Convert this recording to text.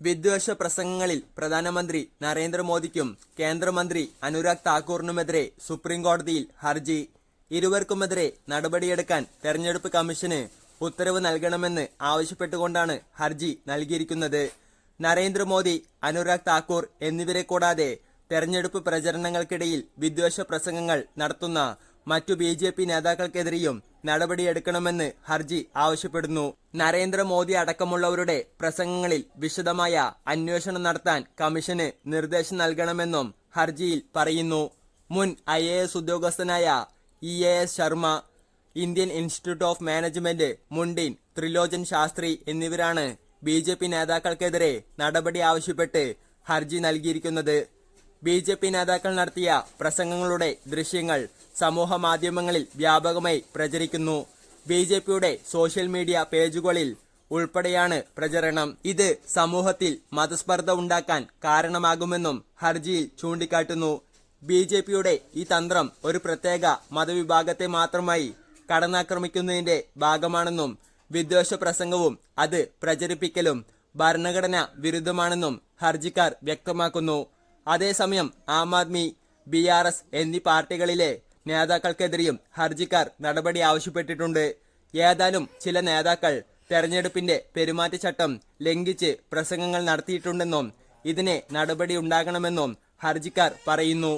വിദ്വേഷ പ്രസംഗങ്ങളിൽ പ്രധാനമന്ത്രി നരേന്ദ്രമോദിക്കും കേന്ദ്രമന്ത്രി അനുരാഗ് താക്കൂറിനുമെതിരെ സുപ്രീംകോടതിയിൽ ഹർജി. ഇരുവർക്കുമെതിരെ നടപടിയെടുക്കാൻ തെരഞ്ഞെടുപ്പ് കമ്മീഷന് ഉത്തരവ് നൽകണമെന്ന് ആവശ്യപ്പെട്ടുകൊണ്ടാണ് ഹർജി നൽകിയിരിക്കുന്നത്. നരേന്ദ്രമോദി അനുരാഗ് താക്കൂർ എന്നിവരെ കൂടാതെ തെരഞ്ഞെടുപ്പ് പ്രചരണങ്ങൾക്കിടയിൽ വിദ്വേഷ പ്രസംഗങ്ങൾ നടത്തുന്ന മറ്റു ബി ജെ പി നേതാക്കൾക്കെതിരെയും നടപടിയെടുക്കണമെന്ന് ഹർജി ആവശ്യപ്പെടുന്നു. നരേന്ദ്രമോദി അടക്കമുള്ളവരുടെ പ്രസംഗങ്ങളിൽ വിശദമായ അന്വേഷണം നടത്താൻ കമ്മീഷന് നിർദ്ദേശം നൽകണമെന്നും ഹർജിയിൽ പറയുന്നു. മുൻ ഐ എ എസ് ഉദ്യോഗസ്ഥനായ E A S Sharma Indian Institute of Management മുണ്ടിൻ Trilochan Shastri എന്നിവരാണ് ബി നേതാക്കൾക്കെതിരെ നടപടി ആവശ്യപ്പെട്ട് ഹർജി നൽകിയിരിക്കുന്നത്. ബി ജെ പി നേതാക്കൾ നടത്തിയ പ്രസംഗങ്ങളുടെ ദൃശ്യങ്ങൾ സമൂഹ മാധ്യമങ്ങളിൽ വ്യാപകമായി പ്രചരിക്കുന്നു. ബി ജെ പിയുടെ സോഷ്യൽ മീഡിയ പേജുകളിൽ ഉൾപ്പെടെയാണ് പ്രചരണം. ഇത് സമൂഹത്തിൽ മതസ്പർദ്ധ ഉണ്ടാക്കാൻ കാരണമാകുമെന്നും ഹർജിയിൽ ചൂണ്ടിക്കാട്ടുന്നു. ബി ജെ പിയുടെ ഈ തന്ത്രം ഒരു പ്രത്യേക മതവിഭാഗത്തെ മാത്രമായി കടന്നാക്രമിക്കുന്നതിന്റെ ഭാഗമാണെന്നും വിദ്വേഷ പ്രസംഗവും അത് പ്രചരിപ്പിക്കലും ഭരണഘടന വിരുദ്ധമാണെന്നും ഹർജിക്കാർ വ്യക്തമാക്കുന്നു. അതേസമയം Aam Aadmi B R S എന്നീ പാർട്ടികളിലെ നേതാക്കൾക്കെതിരെയും ഹർജിക്കാർ നടപടി ആവശ്യപ്പെട്ടിട്ടുണ്ട്. ഏതാനും ചില നേതാക്കൾ തെരഞ്ഞെടുപ്പിന്റെ പെരുമാറ്റച്ചട്ടം ലംഘിച്ച് പ്രസംഗങ്ങൾ നടത്തിയിട്ടുണ്ടെന്നും ഇതിനെ നടപടി ഉണ്ടാകണമെന്നും ഹർജിക്കാർ പറയുന്നു.